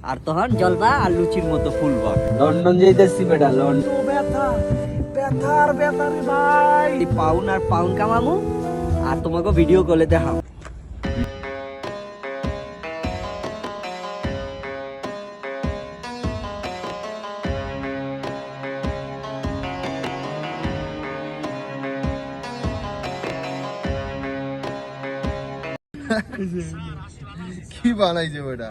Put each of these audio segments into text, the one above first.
আর তখন জলবা আর লুচির মতো ফুলবা লন্ডন যাইতেছি বেটা লন্ডন ব্যথা ব্যথার ব্যথা রে ভাই। পাউন আর পাউন কামামু আর তোমাকে ভিডিও কলে দেখাম কি বানাইছে ওটা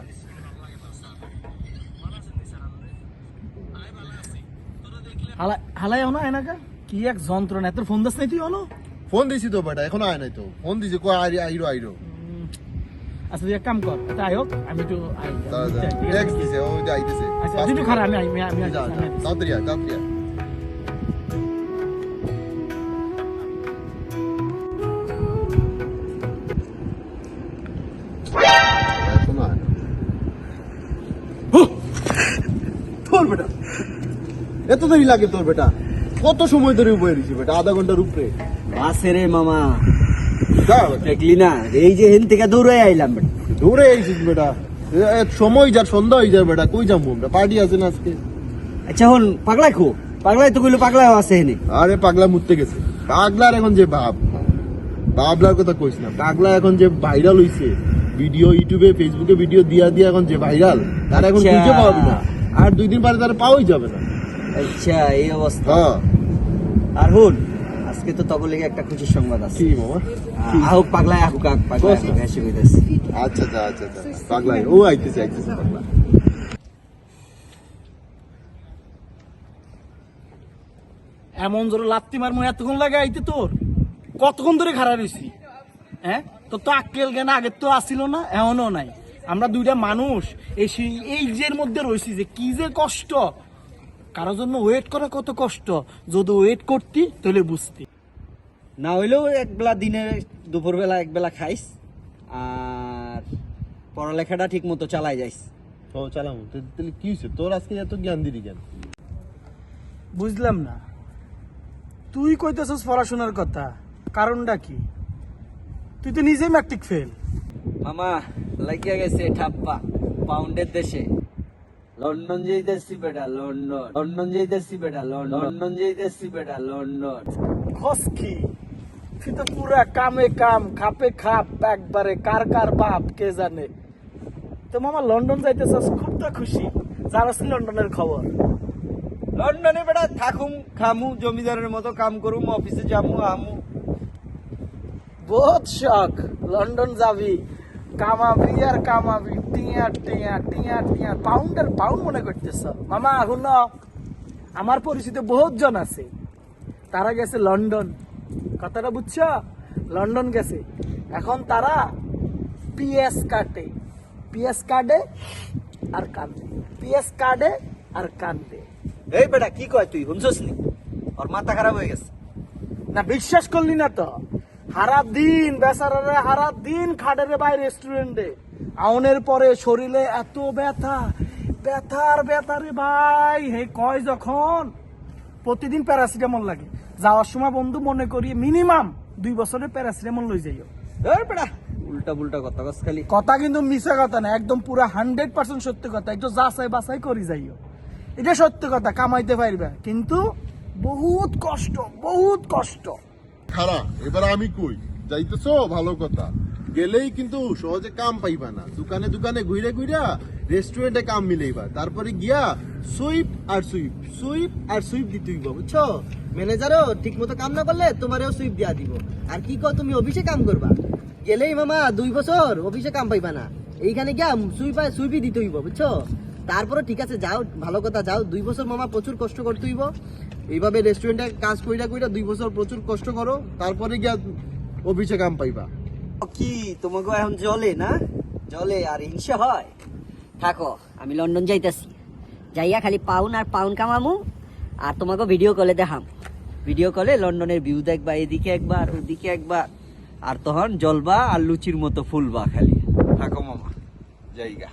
হালা- হালাই হনো এনাকা কি এক যন্ত্রণা? এত ফোন দাস নাই তুই হনো ফোন দিছি তো বেটা এখনও আয় নাই তো। ফোন দিছি কই আইরো আইরো আইরো আচ্ছা তুই এক কাম কর এটা আয়োগ আমি একটু আই টেক্সট দিছে ও আইতেছে। আচ্ছা তুই খারাপ আমি আই- আমি আমি। তাড়াতাড়ি আয় তাড়াতাড়ি আয়। এখনও আয় না। এত দেরি লাগে তোর বেটা। কত সময় ধরে বয়ে রয়েছি বেটা আধা ঘণ্টার উপরে। বাসে রে মামা। দেখলি না? এই যে হেন থেকে দৌড়ে আইলাম দৌড়ে আইছিস বেটা। সময় যার সন্ধ্যা হয়ে যায় বেটা। কই যাব আমরা? পার্টি আছে না আজকে? আচ্ছা হন পাগলাই খো। পাগলাই তো কইলো পাগলাও আছে হেনে আরে পাগলা মুততে গেছে। পাগলার এখন যে ভাব। বাবলার কথা কইস না। পাগলা এখন যে ভাইরাল হইছে। ভিডিও ইউটিউবে ফেসবুকে ভিডিও দিয়া দিয়া এখন যে ভাইরাল তার এখন আচ্ছা। খুঁজে পাবি না। আর দুই দিন পরে তার পাওয়াই যাবে না। আচ্ছা এই অবস্থা। হ্যাঁ। আর হুন আজকে তো একটা খুশির সংবাদ আছে। কি মামা আহুক আহুক। আহুক আচ্ছা আচ্ছা আচ্ছা আচ্ছা পাগলাই ও আইতেছে আইতেছে পাগলা। এমন জোরে লাত্তি মারমু এতক্ষণ লাগে আইতে তোর? কতক্ষণ ধরে খারাপ হয়েছি হ্যাঁ? তোর তো আক্কেল জ্ঞান আগের তো আসিল না এমনও নাই। আমরা দুইটা মানুষ এই সেই- এই যে মধ্যে রয়েছি যে কি যে কষ্ট। কারোর জন্য ওয়েট করা কত কষ্ট? যদি ওয়েট করতি তাহলে বুঝতি। না হইলেও এক বেলা দিনে দুপুরবেলা এক বেলা খাইস আর পড়ালেখাটা ঠিক মতো চালাই যাইস। ও চালাম। তাহলে কি হয়েছে তোর আজকে এত জ্ঞান দিলি কেন? বুঝলাম না। তুই কইতেছস পড়াশোনার কথা। কারণটা কি? তুই তো নিজেই ম্যাট্রিক ফেল মামা লাগিয়া গেছে ঠাপ্পা পাউন্ডের দেশে। লন্ডন যাইতেছি বেটা লন্ডন। লন্ডন যাইতেছি বেটা লন্ডন। লন্ডন যাইতেছি বেটা লন্ডন। খস কি? তুই তো পুরা কামে কাম খাপে খাপ একবারে কার কার বাপ কে জানে। তো মামা লন্ডন যাইতেছস খুব তো খুশি। জানাস লন্ডনের খবর। লন্ডনে বেটা থাকুম খামু জমিদারের মতো কাম করুম অফিসে যামু আমু। বহুত শখ লন্ডন যাবি। কামাবি আর কামাবি টিয়া টিয়া টিয়া টিয়া পাউন্ডার পাউন্ড মনে করতেছ। মামা এখন আমার পরিচিত বহুত জন আছে। তারা গেছে লন্ডন। কথাটা বুঝছ? লন্ডন গেছে। এখন তারা পিএস কাটে। পিএস কার্ডে আর কান্দে। পিএস কার্ডে আর কান্দে। এই বেটা কি কয় তুই? শুনছস নি? ওর মাথা খারাপ হয়ে গেছে। না বিশ্বাস করলি না তো। হারা দিন বেচারারে হারা দিন খাটের ভাই রেস্টুরেন্টে আউনের পরে শরীরে এত ব্যথা ব্যথার ব্যথা রে ভাই। হে কয় যখন? প্রতিদিন প্যারাসিটামল লাগে। যাওয়ার সময় বন্ধু মনে করি মিনিমাম দুই বছরের প্যারাসিটামল লই যাইও। এই বেটা উল্টা পুল্টা কথা কস খালি। কথা কিন্তু মিশা কথা না একদম পুরা হান্ড্রেড পার্সেন্ট সত্য কথা। একটু যাচাই বাছাই করি যাইও। এটা সত্য কথা কামাইতে পারবে। কিন্তু বহুত কষ্ট বহুত কষ্ট। খারাপ। এবার আমি কই? যাইতেছো? ভালো কথা। গেলেই কিন্তু সহজে কাম পাইবা না। দোকানে দোকানে ঘুরে ঘুরা রেস্টুরেন্টে কাম মিলাইবা। তারপরে গিয়া সুইপ আর সুইপ সুইপ আর সুইপ দিতে হইব, বুঝছ? ম্যানেজারও ঠিক মতো কাম না করলে তোমারও সুইপ দিয়া দিব। আর কি কর তুমি অফিসে কাম করবা? গেলেই মামা দুই বছর অফিসে কাম পাইবা না। এইখানে গিয়া সুইপ সুইপই দিতে হইব, বুঝছ? তারপরে ঠিক আছে, যাও, ভালো কথা, যাও। দুই বছর মামা প্রচুর কষ্ট করতে হইব। এইভাবে রেস্টুরেন্টে কাজ কইরা কইরা দুই বছর প্রচুর কষ্ট করো, তারপরে গিয়া অফিসে কাম পাইবা। কি তোমাকে এখন জলে না? জলে আর হিংসা হয়? থাকো, আমি লন্ডন যাইতাছি। যাইয়া খালি পাউন আর পাউন কামামু, আর তোমাকে ভিডিও কলে দেখাম। ভিডিও কলে লন্ডনের ভিউ দেখবা, এদিকে একবার, ওদিকে একবার, আর তখন জলবা আর লুচির মতো ফুলবা খালি। থাকো মামা জায়গা